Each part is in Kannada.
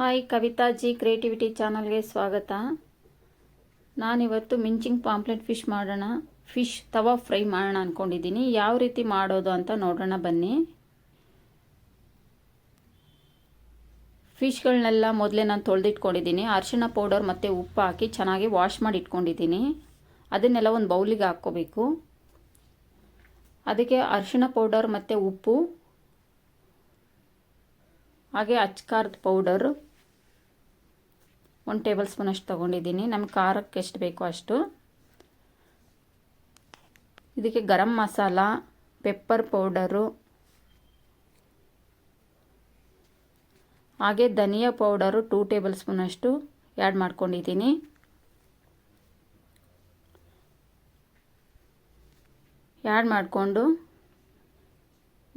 ಹಾಯ್ ಕವಿತಾ ಜಿ, ಕ್ರಿಯೇಟಿವಿಟಿ ಚಾನಲ್ಗೆ ಸ್ವಾಗತ. ನಾನಿವತ್ತು ಮಿಂಚಿಂಗ್ ಪಾಂಪ್ಲೆಟ್ ಫಿಶ್ ಮಾಡೋಣ, ಫಿಶ್ ತವಾ ಫ್ರೈ ಮಾಡೋಣ ಅಂದ್ಕೊಂಡಿದ್ದೀನಿ ಯಾವ ರೀತಿ ಮಾಡೋದು ಅಂತ ನೋಡೋಣ ಬನ್ನಿ. ಫಿಶ್ಗಳನ್ನೆಲ್ಲ ಮೊದಲೇ ನಾನು ತೊಳೆದಿಟ್ಕೊಂಡಿದ್ದೀನಿ. ಅರಿಶಿಣ ಪೌಡರ್ ಮತ್ತು ಉಪ್ಪು ಹಾಕಿ ಚೆನ್ನಾಗಿ ವಾಶ್ ಮಾಡಿ ಇಟ್ಕೊಂಡಿದ್ದೀನಿ. ಅದನ್ನೆಲ್ಲ ಒಂದು ಬೌಲಿಗೆ ಹಾಕ್ಕೋಬೇಕು. ಅದಕ್ಕೆ ಅರಿಶಿಣ ಪೌಡರ್ ಮತ್ತು ಉಪ್ಪು, ಹಾಗೆ ಅಚ್ಕಾರದ ಪೌಡರ್ ಒಂದು ಟೇಬಲ್ ಸ್ಪೂನ್ ಅಷ್ಟು ತೊಗೊಂಡಿದ್ದೀನಿ. ನಮ್ಗೆ ಖಾರಕ್ಕೆ ಎಷ್ಟು ಬೇಕೋ ಅಷ್ಟು. ಇದಕ್ಕೆ ಗರಂ ಮಸಾಲ ಪೆಪ್ಪರ್ ಪೌಡರು ಹಾಗೆ ಧನಿಯಾ ಪೌಡರು ಟೂ ಟೇಬಲ್ ಸ್ಪೂನಷ್ಟು ಆ್ಯಡ್ ಮಾಡ್ಕೊಂಡಿದ್ದೀನಿ. ಆ್ಯಡ್ ಮಾಡಿಕೊಂಡು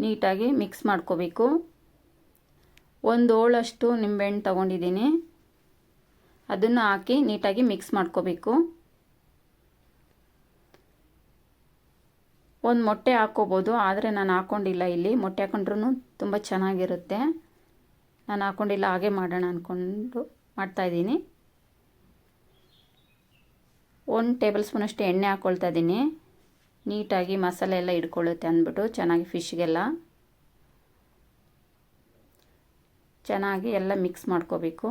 ನೀಟಾಗಿ ಮಿಕ್ಸ್ ಮಾಡ್ಕೋಬೇಕು. ಒಂದು ಹೋಳಷ್ಟು ನಿಂಬೆಹಣ್ಣು ತೊಗೊಂಡಿದ್ದೀನಿ. ಅದನ್ನು ಹಾಕಿ ನೀಟಾಗಿ ಮಿಕ್ಸ್ ಮಾಡ್ಕೋಬೇಕು. ಒಂದು ಮೊಟ್ಟೆ ಹಾಕ್ಕೋಬೋದು ಆದರೆ ನಾನು ಹಾಕ್ಕೊಂಡಿಲ್ಲ ಇಲ್ಲಿ. ಮೊಟ್ಟೆ ಹಾಕೊಂಡ್ರೂ ತುಂಬ ಚೆನ್ನಾಗಿರುತ್ತೆ. ನಾನು ಹಾಕ್ಕೊಂಡಿಲ್ಲ ಹಾಗೆ ಮಾಡೋಣ ಅಂದ್ಕೊಂಡು ಮಾಡ್ತಾಯಿದ್ದೀನಿ ಒಂದು ಟೇಬಲ್ ಸ್ಪೂನಷ್ಟು ಎಣ್ಣೆ ಹಾಕ್ಕೊಳ್ತಾ ಇದ್ದೀನಿ. ನೀಟಾಗಿ ಮಸಾಲೆ ಎಲ್ಲ ಇಟ್ಕೊಳ್ಳುತ್ತೆ ಅಂದ್ಬಿಟ್ಟು ಚೆನ್ನಾಗಿ ಫಿಶ್ಗೆಲ್ಲ. ಚೆನ್ನಾಗಿ ಎಲ್ಲ ಮಿಕ್ಸ್ ಮಾಡ್ಕೋಬೇಕು.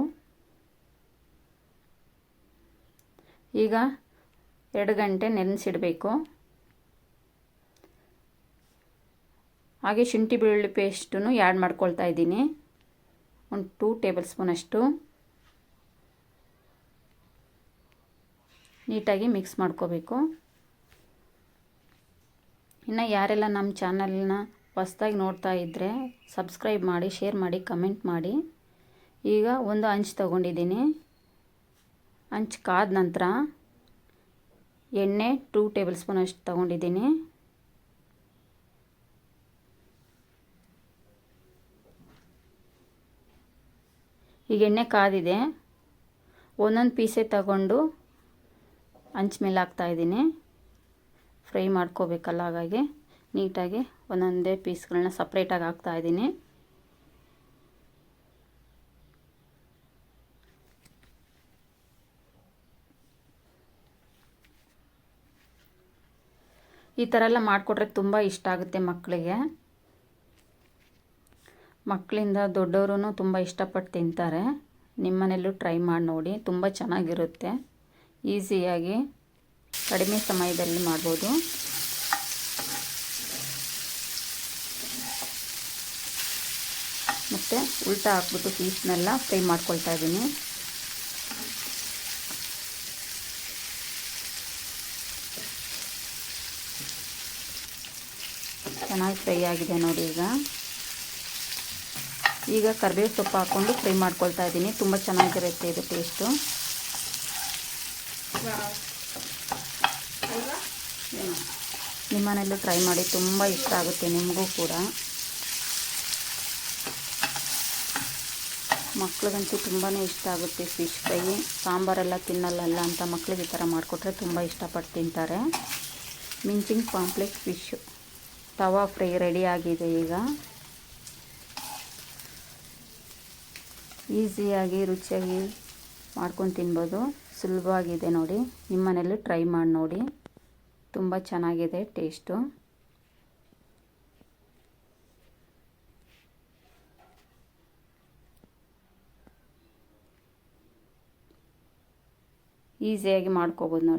ಈಗ ಎರಡು ಗಂಟೆ ನೆನೆಸಿಡಬೇಕು. ಹಾಗೆ ಶುಂಠಿ ಬೆಳ್ಳುಳ್ಳಿ ಪೇಸ್ಟನ್ನು ಆ್ಯಡ್ ಮಾಡ್ಕೊಳ್ತಾ ಇದ್ದೀನಿ. ಒಂದು ಟೂ ಟೇಬಲ್ ಸ್ಪೂನಷ್ಟು ನೀಟಾಗಿ ಮಿಕ್ಸ್ ಮಾಡ್ಕೋಬೇಕು. ಇನ್ನು ಯಾರೆಲ್ಲ ನಮ್ಮ ಚಾನಲ್ನ ಹೊಸ್ದಾಗಿ ನೋಡ್ತಾ ಇದ್ದರೆ ಸಬ್ಸ್ಕ್ರೈಬ್ ಮಾಡಿ, ಶೇರ್ ಮಾಡಿ, ಕಮೆಂಟ್ ಮಾಡಿ. ಈಗ ಒಂದು ಅಂಚು ತೊಗೊಂಡಿದ್ದೀನಿ. ಹಂಚು ಕಾದ ನಂತರ ಎಣ್ಣೆ ಟೂ ಟೇಬಲ್ ಸ್ಪೂನ್ ಅಷ್ಟು ತೊಗೊಂಡಿದ್ದೀನಿ. ಈಗ ಎಣ್ಣೆ ಕಾದಿದೆ. ಒಂದೊಂದು ಪೀಸೇ ತಗೊಂಡು ಹಂಚ್ ಮೇಲೆ ಹಾಕ್ತಾಯಿದ್ದೀನಿ ಫ್ರೈ ಮಾಡ್ಕೋಬೇಕಲ್ಲ ಹಾಗಾಗಿ ನೀಟಾಗಿ ಒಂದೊಂದೇ ಪೀಸ್ಗಳನ್ನ ಸಪ್ರೇಟಾಗಿ ಹಾಕ್ತಾಯಿದ್ದೀನಿ ಈ ಥರ ಎಲ್ಲ ಮಾಡಿಕೊಟ್ರೆ ತುಂಬ ಇಷ್ಟ ಆಗುತ್ತೆ ಮಕ್ಕಳಿಗೆ ಮಕ್ಕಳಿಂದ ದೊಡ್ಡವರು ತುಂಬ ಇಷ್ಟಪಟ್ಟು ತಿಂತಾರೆ. ನಿಮ್ಮನೆಯಲ್ಲೂ ಟ್ರೈ ಮಾಡಿ ನೋಡಿ, ತುಂಬ ಚೆನ್ನಾಗಿರುತ್ತೆ. ಈಸಿಯಾಗಿ ಕಡಿಮೆ ಸಮಯದಲ್ಲಿ ಮಾಡ್ಬೋದು. ಮತ್ತು ಉಲ್ಟಾ ಹಾಕ್ಬಿಟ್ಟು ಪೀಸ್ನೆಲ್ಲ ಫ್ರೈ ಮಾಡ್ಕೊಳ್ತಾ ಇದ್ದೀನಿ. ಚೆನ್ನಾಗಿ ಫ್ರೈ ಆಗಿದೆ ನೋಡಿ ಈಗ. ಈಗ ಕರಿಬೇವು ಸೊಪ್ಪು ಹಾಕ್ಕೊಂಡು ಫ್ರೈ ಮಾಡ್ಕೊಳ್ತಾ ಇದ್ದೀನಿ. ತುಂಬ ಚೆನ್ನಾಗಿರುತ್ತೆ ಇದು ಟೇಸ್ಟು. ನಿಮ್ಮನೆಯಲ್ಲೂ ಟ್ರೈ ಮಾಡಿ, ತುಂಬ ಇಷ್ಟ ಆಗುತ್ತೆ ನಿಮಗೂ ಕೂಡ. ಮಕ್ಳಿಗಂತೂ ತುಂಬಾ ಇಷ್ಟ ಆಗುತ್ತೆ ಫಿಶ್ ಫ್ರೈ. ಸಾಂಬಾರೆಲ್ಲ ತಿನ್ನಲ್ಲಲ್ಲ ಅಂತ ಮಕ್ಳಿಗೆ ಈ ಥರ ಮಾಡಿಕೊಟ್ರೆ ತುಂಬ ಇಷ್ಟಪಟ್ಟು ತಿಂತಾರೆ. ಮಿಂಚಿಂಗ್ pomfret fish. Tawa fry ready ಆಗಿದೆ ಈಗ. ಈಸಿಯಾಗಿ, ರುಚಿಯಾಗಿ ಮಾಡ್ಕೊಂಡು ತಿನ್ಬೋದು. ಸುಲಭವಾಗಿದೆ ನೋಡಿ. ನಿಮ್ಮನೇಲಿ ಟ್ರೈ ಮಾಡಿ ನೋಡಿ. ತುಂಬ ಚೆನ್ನಾಗಿದೆ ಟೇಸ್ಟು. ಈಸಿಯಾಗಿ ಮಾಡ್ಕೋಬೋದು ನೋಡಿ.